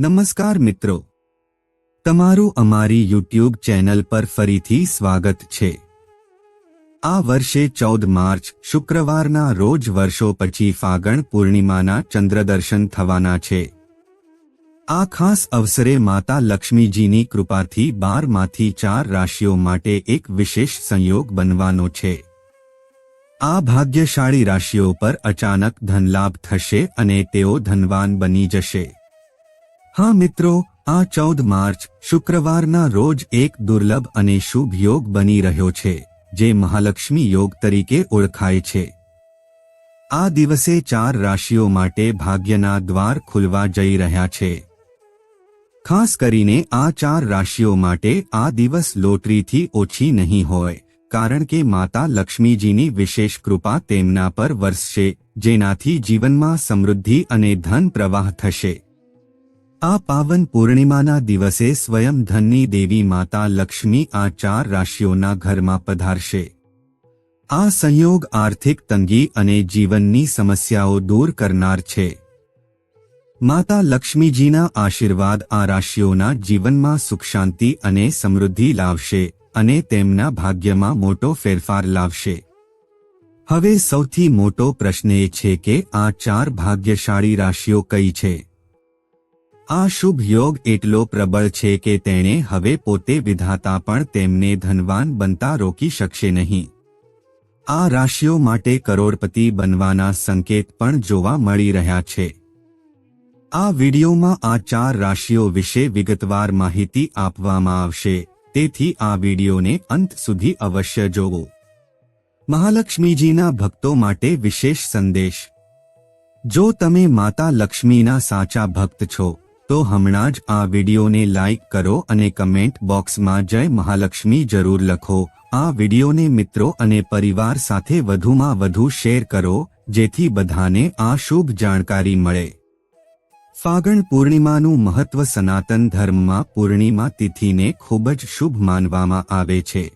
નમસ્કાર મિત્રો. તમારું અમારી યુટ્યુબ ચેનલ પર ફરીથી સ્વાગત છે. આ વર્ષે ચૌદ માર્ચ, શુક્રવારના રોજ વર્ષો પછી ફાગણ પૂર્ણિમાના ચંદ્રદર્શન થવાના છે. આ ખાસ અવસરે માતા લક્ષ્મીજીની કૃપાથી બારમાંથી ચાર રાશિઓ માટે એક વિશેષ સંયોગ બનવાનો છે. આ ભાગ્યશાળી રાશિઓ પર અચાનક ધનલાભ થશે અને તેઓ ધનવાન બની જશે. હા મિત્રો, આ ચૌદ માર્ચ, શુક્રવારના રોજ એક દુર્લભ અને શુભ યોગ બની રહ્યો છે, જે મહાલક્ષ્મી યોગ તરીકે ઓળખાય છે. આ દિવસે ચાર રાશિઓ માટે ભાગ્યના દ્વાર ખુલવા જઈ રહ્યા છે. ખાસ કરીને આ ચાર રાશિઓ માટે આ દિવસ લોટરીથી ઓછી નહીં હોય, કારણ કે માતા લક્ષ્મીજીની વિશેષ કૃપા તેમના પર વરસશે, જેનાથી જીવનમાં સમૃદ્ધિ અને ધન પ્રવાહ થશે. આ પાવન પૂર્ણિમાના દિવસે સ્વયં ધનની દેવી માતા લક્ષ્મી આ ચાર રાશિઓના ઘરમાં પધારશે. આ સંયોગ આર્થિક તંગી અને જીવનની સમસ્યાઓ દૂર કરનાર છે. માતા લક્ષ્મીજીના આશીર્વાદ આ રાશિઓના જીવનમાં સુખ શાંતિ અને સમૃદ્ધિ લાવશે અને તેમના ભાગ્યમાં મોટો ફેરફાર લાવશે. હવે સૌથી મોટો પ્રશ્ન એ છે કે આ ચાર ભાગ્યશાળી રાશિઓ કઈ છે? આ શુભ યોગ એટલો પ્રબળ છે કે તેણે હવે પોતે વિધાતા પણ તેમને ધનવાન બનતા રોકી શકશે નહીં. આ રાશિઓ માટે કરોડપતિ બનવાના સંકેત પણ જોવા મળી રહ્યા છે. આ વિડીયોમાં આ ચાર રાશિઓ વિશે વિગતવાર માહિતી આપવામાં આવશે, તેથી આ વિડીયોને અંત સુધી અવશ્ય જોવો. મહાલક્ષ્મીજીના ભક્તો માટે વિશેષ સંદેશ. જો તમે માતા લક્ષ્મીના સાચા ભક્ત છો તો હમણાં જ આ વિડીયોને લાઇક કરો અને કમેન્ટ બોક્સમાં જય મહાલક્ષ્મી જરૂર લખો. આ વિડીયોને મિત્રો અને પરિવાર સાથે વધુમાં વધુ શેર કરો, જેથી બધાને આ શુભ જાણકારી મળે. ફાગણ પૂર્ણિમાનું મહત્વ સનાતન ધર્મમાં પૂર્ણિમા તિથિને ખૂબ જ શુભ માનવામાં આવે છે.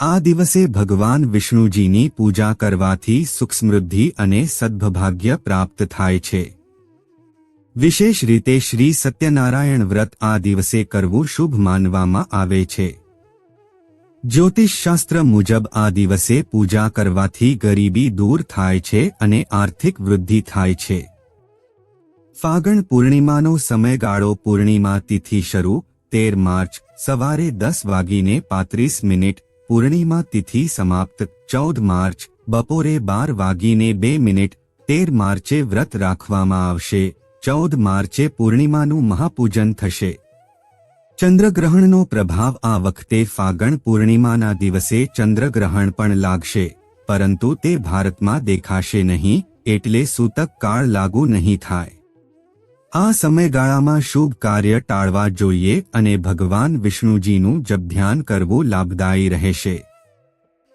આ દિવસે ભગવાન વિષ્ણુજીની પૂજા કરવાથી સુખ સમૃદ્ધિ અને સદભાગ્ય પ્રાપ્ત થાય છે. વિશેષ રીતે શ્રી સત્યનારાયણ વ્રત આ દિવસે કરવું શુભ માનવામાં આવે છે. જ્યોતિષશાસ્ત્ર મુજબ આ દિવસે પૂજા કરવાથી ગરીબી દૂર થાય છે અને આર્થિક વૃદ્ધિ થાય છે. ફાગણ પૂર્ણિમાનો સમયગાળો પૂર્ણિમા તિથિ શરૂ, તેર માર્ચ, સવારે દસ વાગીને પાંત્રીસ મિનિટ, પૂર્ણિમા તિથિ સમાપ્ત, ચૌદ માર્ચ, બપોરે બાર વાગીને બે મિનિટ, તેર માર્ચે વ્રત રાખવામાં આવશે. ચૌદ માર્ચે પૂર્ણિમાનું મહાપૂજન થશે. ચંદ્રગ્રહણનો પ્રભાવ આ વખતે ફાગણ પૂર્ણિમાના દિવસે ચંદ્રગ્રહણ પણ લાગશે, પરંતુ તે ભારતમાં દેખાશે નહીં, એટલે સૂતક કાળ લાગુ નહીં થાય. આ સમયગાળામાં શુભ કાર્ય ટાળવા જોઈએ અને ભગવાન વિષ્ણુજીનું જપ ધ્યાન કરવું લાભદાયી રહેશે.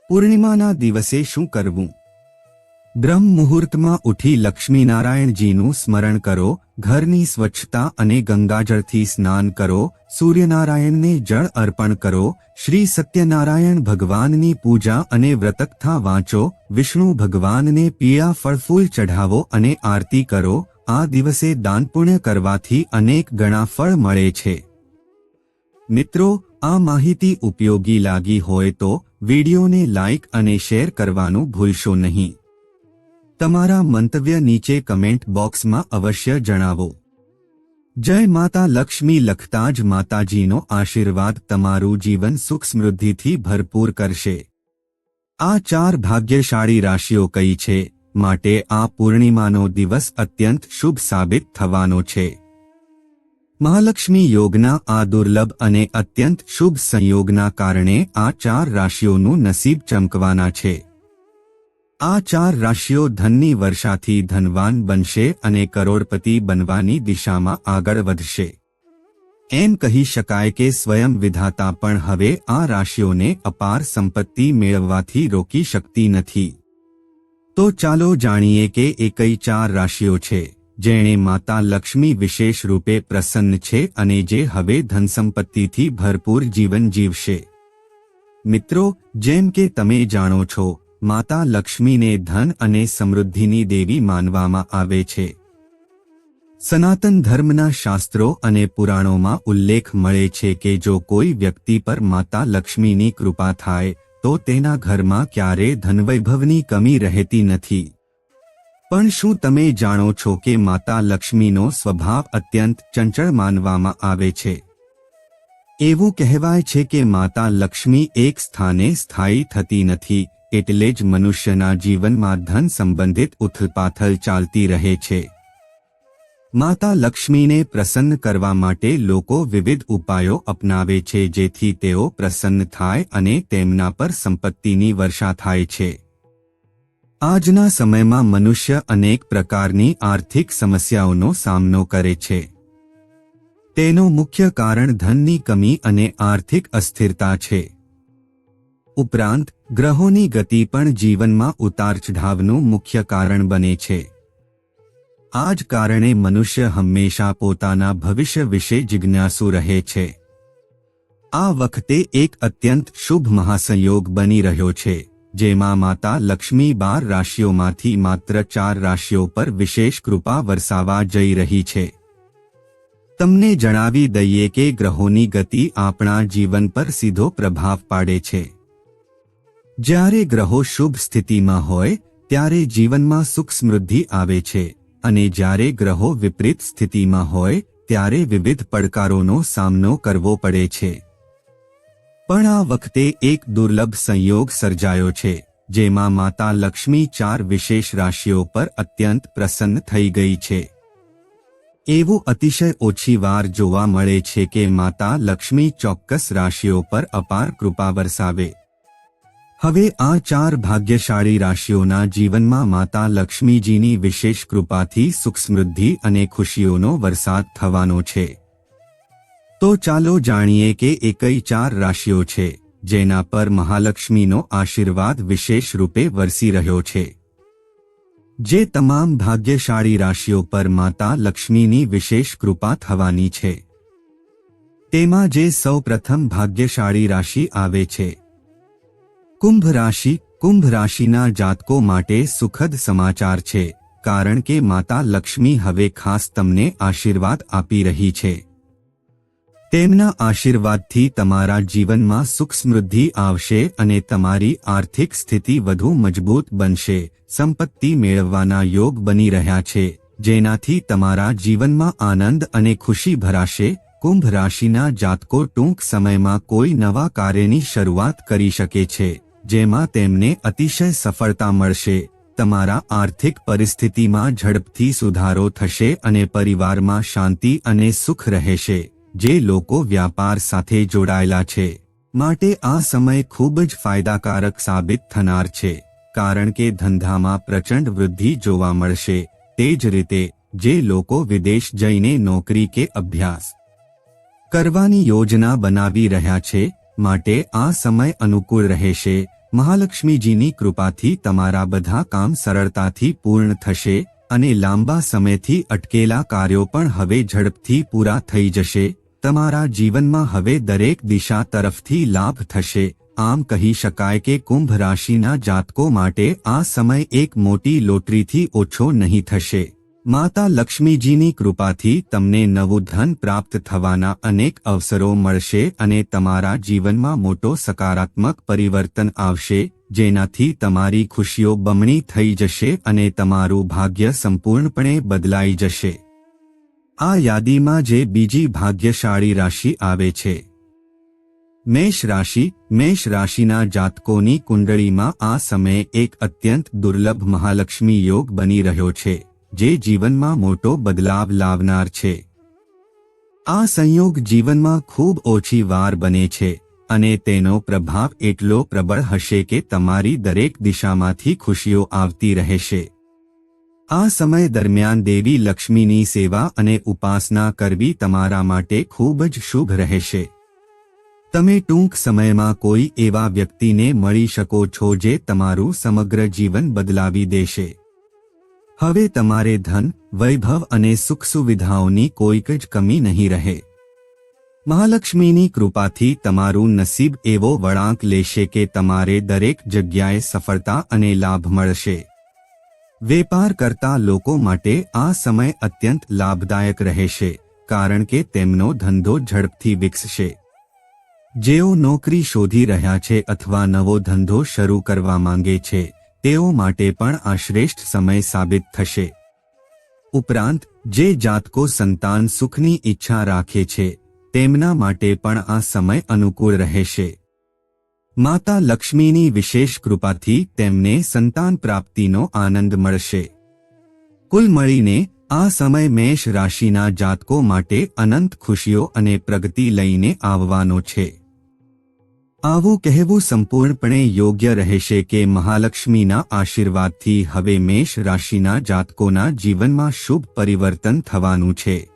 પૂર્ણિમાના દિવસે શું કરવું? બ્રહ્મ મુહૂર્તમાં ઉઠી લક્ષ્મીનારાયણજીનું સ્મરણ કરો, ઘરની સ્વચ્છતા અને ગંગાજળથી સ્નાન કરો, સૂર્યનારાયણને જળ અર્પણ કરો, શ્રી સત્યનારાયણ ભગવાનની પૂજા અને વ્રતકથા વાંચો, વિષ્ણુ ભગવાનને પીળા ફળફૂલ ચઢાવો અને આરતી કરો, આ દિવસે દાનપુણ્ય કરવાથી અનેક ગણા ફળ મળે છે. મિત્રો, આ માહિતી ઉપયોગી લાગી હોય તો વિડીયોને લાઇક અને શેર કરવાનું ભૂલશો નહીં. તમારા મંતવ્ય નીચે કમેન્ટ બોક્સમાં અવશ્ય જણાવો. જય માતા લક્ષ્મી લખતા જ માતાજીનો આશીર્વાદ તમારું જીવન સુખ સમૃદ્ધિથી ભરપૂર કરશે. આ ચાર ભાગ્યશાળી રાશિઓ કઈ છે? માટે આ પૂર્ણિમાનો દિવસ અત્યંત શુભ સાબિત થવાનો છે. મહાલક્ષ્મી યોગના આ દુર્લભ અને અત્યંત શુભ સંયોગના કારણે આ ચાર રાશિઓનું નસીબ ચમકવાના છે. આ ચાર રાશિઓ ધનની વર્ષાથી ધનવાન બનશે અને કરોડપતિ બનવાની દિશામાં આગળ વધશે. એમ કહી શકાય કે સ્વયં વિધાતા પણ હવે આ રાશિઓને અપાર સંપત્તિ મેળવવાથી રોકી શકતી નથી. તો ચાલો જાણીએ કે એકઈ ચાર રાશિઓ છે, જેણે માતા લક્ષ્મી વિશેષ રૂપે પ્રસન્ન છે અને જે હવે ધનસંપત્તિથી ભરપૂર જીવન જીવશે. મિત્રો, જેમ કે તમે જાણો છો માતા લક્ષ્મીને ધન અને સમૃદ્ધિની દેવી માનવામાં આવે છે. સનાતન ધર્મના શાસ્ત્રો અને પુરાણોમાં ઉલ્લેખ મળે છે કે જો કોઈ વ્યક્તિ પર માતા લક્ષ્મીની કૃપા થાય, તો તેના ઘરમાં ક્યારે ધનવૈભવની કમી રહેતી નથી. પણ શું તમે જાણો છો કે માતા લક્ષ્મીનો સ્વભાવ અત્યંત ચંચળ માનવામાં આવે છે? એવું કહેવાય છે કે માતા લક્ષ્મી એક સ્થાને સ્થાયી થતી નથી એટલે જ મનુષ્યના જીવનમાં ધન સંબંધિત ઉથલપાથલ ચાલતી રહે છે. માતા લક્ષ્મીને પ્રસન્ન કરવા માટે લોકો વિવિધ ઉપાયો અપનાવે છે જેથી તેઓ પ્રસન્ન થાય અને તેમના પર સંપત્તિની વર્ષા થાય છે. આજના સમયમાં મનુષ્ય અનેક પ્રકારની આર્થિક સમસ્યાઓનો સામનો કરે છે. તેનું મુખ્ય કારણ ધનની કમી અને આર્થિક અસ્થિરતા છે. ઉપરાંત, ગ્રહોની ગતિ પણ જીવનમાં ઉતાર ચઢાવનું મુખ્ય કારણ બને છે. આ જ કારણે મનુષ્ય હંમેશા પોતાના ભવિષ્ય વિશે જિજ્ઞાસુ રહે છે. આ વખતે એક અત્યંત શુભ મહાસંયોગ બની રહ્યો છે, જેમાં માતા લક્ષ્મી બાર રાશિઓમાંથી માત્ર ચાર રાશિઓ પર વિશેષ કૃપા વરસાવા જઈ રહી છે. તમને જણાવી દઈએ કે ગ્રહોની ગતિ આપણા જીવન પર સીધો પ્રભાવ પાડે છે. જ્યારે ગ્રહો શુભ સ્થિતિમાં હોય, ત્યારે જીવનમાં સુખ સમૃદ્ધિ આવે છે. અને જ્યારે ગ્રહો વિપરીત સ્થિતિમાં હોય, ત્યારે વિવિધ પડકારોનો સામનો કરવો પડે છે. પણ આ વખતે એક દુર્લભ સંયોગ સર્જાયો છે, જેમાં માતા લક્ષ્મી ચાર વિશેષ રાશિઓ પર અત્યંત પ્રસન્ન થઈ ગઈ છે. એવું અતિશય ઓછી વાર જોવા મળે છે કે માતા લક્ષ્મી ચોક્કસ રાશિઓ પર અપાર કૃપા વરસાવે. હવે આ ચાર ભાગ્યશાળી રાશિઓના જીવનમાં માતા લક્ષ્મીજીની વિશેષ કૃપાથી સુખ સમૃદ્ધિ અને ખુશીઓનો વરસાદ થવાનો છે. તો ચાલો જાણીએ કે એકઈ ચાર રાશિઓ છે, જેના પર મહાલક્ષ્મીનો આશીર્વાદ વિશેષ રૂપે વરસી રહ્યો છે. જે તમામ ભાગ્યશાળી રાશિઓ પર માતા લક્ષ્મીની વિશેષ કૃપા થવાની છે. તેમાં જે સૌ પ્રથમ ભાગ્યશાળી રાશિ આવે છે કુંભ રાશિ કુંભ રાશિના જાતકો માટે સુખદ સમાચાર છે, કારણ કે માતા લક્ષ્મી હવે ખાસ તમને આશીર્વાદ આપી રહી છે. તેમના આશીર્વાદથી તમારા જીવનમાં સુખ સમૃદ્ધિ આવશે અને તમારી આર્થિક સ્થિતિ વધુ મજબૂત બનશે. સંપત્તિ મેળવવાના યોગ બની રહ્યા છે, જેનાથી તમારા જીવનમાં આનંદ અને ખુશી ભરાશે. કુંભ રાશિના જાતકો ટૂંક સમયમાં કોઈ નવા કાર્યની શરૂઆત કરી શકે છે. જેમાં તેમને અતિશય સફળતા મળશે. તમારા આર્થિક પરિસ્થિતિમાં ઝડપથી સુધારો થશે અને પરિવારમાં શાંતિ અને સુખ રહેશે, જે લોકો વ્યાપાર સાથે જોડાયેલા છે. માટે આ સમય ખૂબ જ ફાયદાકારક સાબિત થનાર છે, કારણ કે ધંધામાં પ્રચંડ વૃદ્ધિ જોવા મળશે. તે જ રીતે, જે લોકો વિદેશ જઈને નોકરી કે અભ્યાસ કરવાની યોજના બનાવી રહ્યા છે, માટે આ સમય અનુકૂળ રહેશે. મહાલક્ષ્મીજીની કૃપાથી તમારા બધા કામ સરળતાથી પૂર્ણ થશે અને લાંબા સમયથી અટકેલા કાર્યો પણ હવે ઝડપથી પૂરા થઈ જશે. તમારા જીવનમાં હવે દરેક દિશા તરફથી લાભ થશે. આમ કહી શકાય કે કુંભ રાશિના જાતકો માટે આ સમય એક મોટી લોટરીથી ઓછો નહીં થશે. માતા લક્ષ્મીજીની કૃપાથી તમને નવું ધન પ્રાપ્ત થવાના અનેક અવસરો મળશે અને તમારા જીવનમાં મોટો સકારાત્મક પરિવર્તન આવશે, જેનાથી તમારી ખુશીઓ બમણી થઈ જશે અને તમારું ભાગ્ય સંપૂર્ણપણે બદલાઈ જશે. આ યાદીમાં જે બીજી ભાગ્યશાળી રાશિ આવે છે. મેષ રાશિ, મેષ રાશિના જાતકોની કુંડળીમાં આ સમયે એક અત્યંત દુર્લભ મહાલક્ષ્મી યોગ બની રહ્યો છે. જે જીવનમાં મોટો બદલાવ લાવનાર છે. આ સંયોગ જીવનમાં ખૂબ ઓછી વાર બને છે અને તેનો પ્રભાવ એટલો પ્રબળ હશે કે તમારી દરેક દિશામાંથી ખુશીઓ આવતી રહેશે. આ સમય દરમિયાન દેવી લક્ષ્મીની સેવા અને ઉપાસના કરવી તમારા માટે ખૂબ જ શુભ રહેશે. તમે ટૂંક સમયમાં કોઈ એવા વ્યક્તિને મળી શકો છો જે તમારું સમગ્ર જીવન બદલાવી દેશે. હવે તમારે ધન, વૈભવ અને સુખ સુવિધાઓની કોઈક જ કમી નહીં રહે. મહાલક્ષ્મીની કૃપાથી તમારું નસીબ એવો વળાંક લેશે કે તમારે દરેક જગ્યાએ સફળતા અને લાભ મળશે. વેપાર કરતા લોકો માટે આ સમય અત્યંત લાભદાયક રહેશે, કારણ કે તેમનો ધંધો ઝડપથી વિકસશે. જેઓ નોકરી શોધી રહ્યા છે અથવા નવો ધંધો શરૂ કરવા માંગે છે તેઓ માટે પણ આ શ્રેષ્ઠ સમય સાબિત થશે. ઉપરાંત, જે જાતકો સંતાન સુખની ઈચ્છા રાખે છે, તેમના માટે પણ આ સમય અનુકૂળ રહેશે. માતા લક્ષ્મીની વિશેષ કૃપાથી તેમને સંતાન પ્રાપ્તિનો આનંદ મળશે. કુલ મળીને, આ સમય મેષ રાશિના જાતકો માટે અનંત ખુશીઓ અને પ્રગતિ લઈને આવવાનો છે. આવું કહેવું સંપૂર્ણપણે યોગ્ય રહેશે કે મહાલક્ષ્મીના આશીર્વાદથી હવે મેષ રાશિના જાતકોના જીવનમાં શુભ પરિવર્તન થવાનું છે.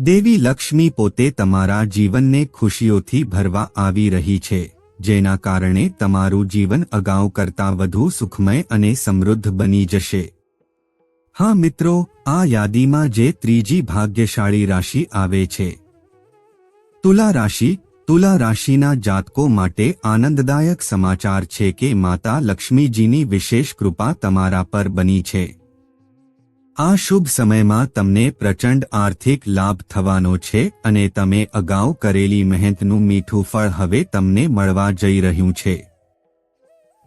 દેવી લક્ષ્મી પોતે તમારા જીવનને ખુશીઓથી ભરવા આવી રહી છે, જેના કારણે તમારું જીવન અગાઉ કરતાં વધુ સુખમય અને સમૃદ્ધ બની જશે. હા મિત્રો, આ યાદીમાં જે ત્રીજી ભાગ્યશાળી રાશિ આવે છે. તુલા રાશિ તુલા રાશિના જાતકો માટે આનંદદાયક સમાચાર છે કે માતા લક્ષ્મીજીની વિશેષ કૃપા તમારા પર બની છે. આ શુભ સમયમાં તમને પ્રચંડ આર્થિક લાભ થવાનો છે અને તમે અગાઉ કરેલી મહેનતનું મીઠું ફળ હવે તમને મળવા જઈ રહ્યું છે.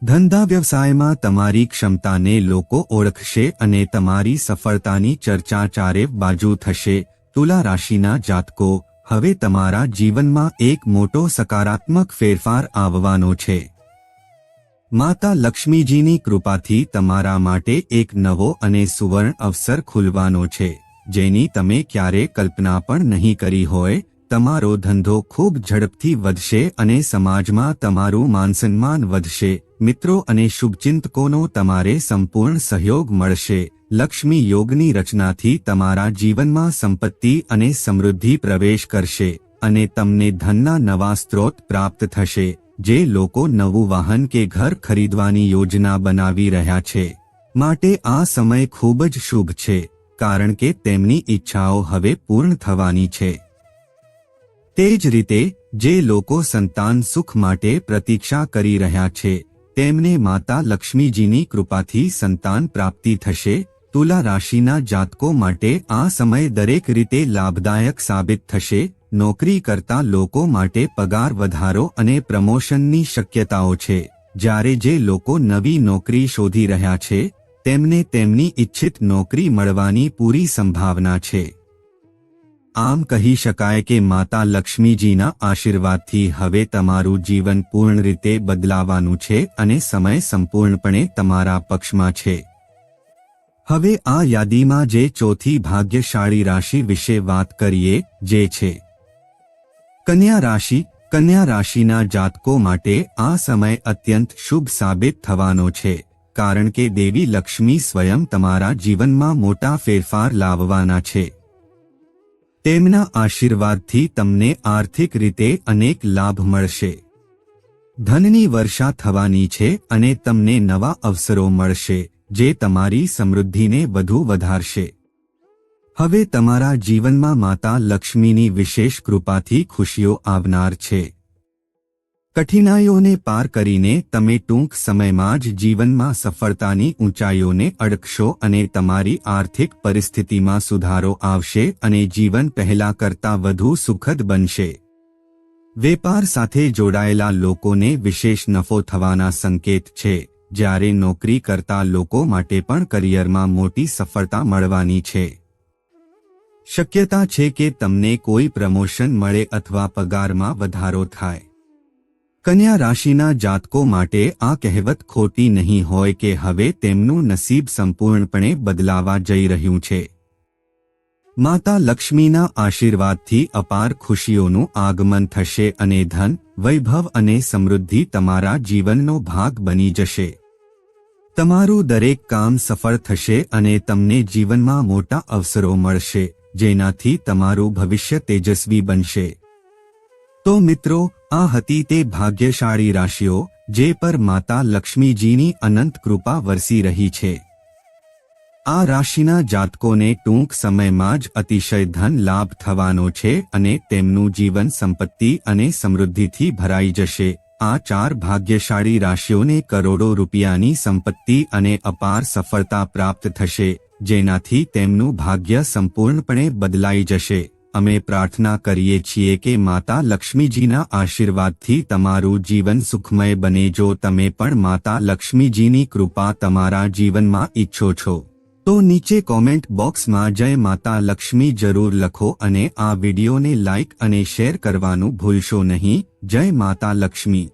ધંધા વ્યવસાયમાં તમારી ક્ષમતાને લોકો ઓળખશે અને તમારી સફળતાની ચર્ચા ચારે બાજુ થશે. તુલા રાશિના જાતકો હવે તમારા જીવનમાં એક મોટો સકારાત્મક ફેરફાર આવવાનો છે. માતા લક્ષ્મીજીની કૃપાથી તમારા માટે એક નવો અને સુવર્ણ અવસર ખુલવાનો છે. જેની તમે ક્યારે કલ્પના પણ નહીં કરી હોય, તમારો ધંધો ખૂબ ઝડપથી વધશે અને સમાજમાં તમારું માનસન્માન વધશે. મિત્રો અને શુભચિંતકોનો તમારે સંપૂર્ણ સહયોગ મળશે. લક્ષ્મી યોગની રચનાથી તમારા જીવનમાં સંપત્તિ અને સમૃદ્ધિ પ્રવેશ કરશે અને તમને ધનના નવા સ્ત્રોત પ્રાપ્ત થશે, જે લોકો નવું વાહન કે ઘર ખરીદવાની યોજના બનાવી રહ્યા છે. માટે આ સમય ખૂબ જ શુભ છે, કારણ કે તેમની ઈચ્છાઓ હવે પૂર્ણ થવાની છે. તે જ રીતે, જે લોકો સંતાન સુખ માટે પ્રતીક્ષા કરી રહ્યા છે, તેમને માતા લક્ષ્મીજીની કૃપાથી સંતાન પ્રાપ્તિ થશે તુલા રાશિના જાતકો માટે આ સમય દરેક રીતે લાભદાયક સાબિત થશે. નોકરી કરતા લોકો માટે પગાર વધારો અને પ્રમોશનની શક્યતાઓ છે. જ્યારે જે લોકો નવી નોકરી શોધી રહ્યા છે, તેમને તેમની ઇચ્છિત નોકરી મળવાની પૂરી સંભાવના છે. આમ કહી શકાય કે માતા લક્ષ્મીજીના આશીર્વાદથી હવે તમારું જીવન પૂર્ણ રીતે બદલાવાનું છે અને સમય સંપૂર્ણપણે તમારા પક્ષમાં છે. હવે આ યાદીમાં જે ચોથી ભાગ્યશાળી રાશિ વિશે વાત કરીએ, જે છે. કન્યા રાશિ, કન્યા રાશિના જાતકો માટે આ સમય અત્યંત શુભ સાબિત થવાનો છે, કારણ કે દેવી લક્ષ્મી સ્વયં તમારા જીવનમાં મોટા ફેરફાર લાવવાના છે. તેમના આશીર્વાદથી તમને આર્થિક રીતે અનેક લાભ મળશે. ધનની વર્ષા થવાની છે અને તમને નવા અવસરો મળશે. જે તમારી સમૃદ્ધિને વધુ વધારશે. હવે તમારા જીવનમાં માતા લક્ષ્મીની વિશેષ કૃપાથી ખુશીઓ આવનાર છે. કઠિનાઈઓને પાર કરીને તમે ટૂંક સમયમાં જ જીવનમાં સફળતાની ઊંચાઈઓને અડકશો અને તમારી આર્થિક પરિસ્થિતિમાં સુધારો આવશે અને જીવન પહેલા કરતાં વધુ સુખદ બનશે. વેપાર સાથે જોડાયેલા લોકોને વિશેષ નફો થવાના સંકેત છે. જ્યારે નોકરી કરતા લોકો માટે પણ કરિયરમાં મોટી સફળતા મળવાની છે. શક્યતા છે કે તમને કોઈ પ્રમોશન મળે અથવા પગારમાં વધારો થાય. કન્યા રાશિના જાતકો માટે આ કહેવત ખોટી નહીં હોય કે હવે તેમનું નસીબ સંપૂર્ણપણે બદલાવા જઈ રહ્યું છે. માતા લક્ષ્મીના આશીર્વાદથી અપાર ખુશીઓનું આગમન થશે અને ધન, વૈભવ અને સમૃદ્ધિ તમારા જીવનનો ભાગ બની જશે. તમારું દરેક કામ સફળ થશે અને તમને જીવનમાં મોટા અવસરો મળશે, જેનાથી તમારું ભવિષ્ય તેજસ્વી બનશે. તો મિત્રો, આ હતી તે ભાગ્યશાળી રાશિઓ, જે પર માતા લક્ષ્મીજીની અનંત કૃપા વરસી રહી છે. આ રાશિના જાતકોને ટૂંક સમયમાં જ અતિશય ધન લાભ થવાનો છે અને તેમનું જીવન સંપત્તિ અને સમૃદ્ધિથી ભરાઈ જશે. આ ચાર ભાગ્યશાળી રાશિઓને કરોડો રૂપિયાની સંપત્તિ અને અપાર સફળતા પ્રાપ્ત થશે, જેનાથી તેમનું ભાગ્ય સંપૂર્ણપણે બદલાઈ જશે. અમે પ્રાર્થના કરીએ છીએ કે માતા લક્ષ્મીજીના આશીર્વાદથી તમારું જીવન સુખમય બને જો તમે પણ માતા લક્ષ્મીજીની કૃપા તમારા જીવનમાં ઈચ્છો છો. તો નીચે કોમેન્ટ બોક્સમાં જય માતા લક્ષ્મી જરૂર લખો અને આ વિડીયોને લાઇક અને શેર કરવાનું ભૂલશો નહીં. જય માતા લક્ષ્મી.